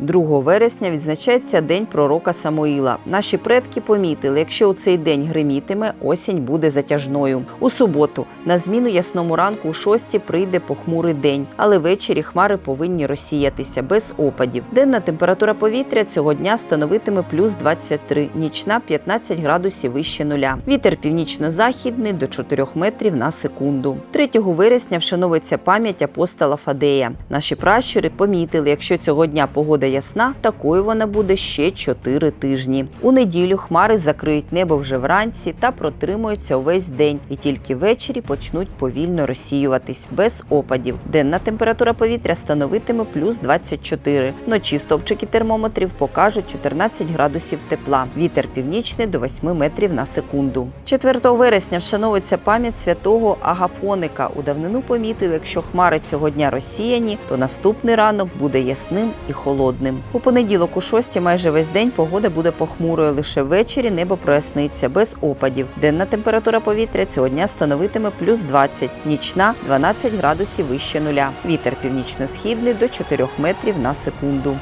2 вересня відзначається День пророка Самуїла. Наші предки помітили, якщо у цей день гримітиме, осінь буде затяжною. У суботу на зміну ясному ранку у шості прийде похмурий день, але ввечері хмари повинні розсіятися без опадів. Денна температура повітря цього дня становитиме плюс 23, нічна 15 градусів вище нуля. Вітер північно-західний до 4 метрів на секунду. 3 вересня вшановується пам'ять апостола Фадея. Наші пращури помітили, якщо цього дня погода ясна, такою вона буде ще 4 тижні. У неділю хмари закриють небо вже вранці та протримуються увесь день, і тільки ввечері почнуть повільно розсіюватись без опадів. Денна температура повітря становитиме плюс 24. Вночі стовпчики термометрів покажуть 14 градусів тепла. Вітер північний до 8 метрів на секунду. 4 вересня вшановується пам'ять святого Агафоника. У давнину помітили, якщо хмари цього дня розсіяні, то наступний ранок буде ясним і холодним. У понеділок у 6 майже весь день погода буде похмурою. Лише ввечері небо проясниться без опадів. Денна температура повітря цього дня становитиме плюс 20, нічна 12 градусів вище нуля. Вітер північно-східний до 4 метрів на секунду.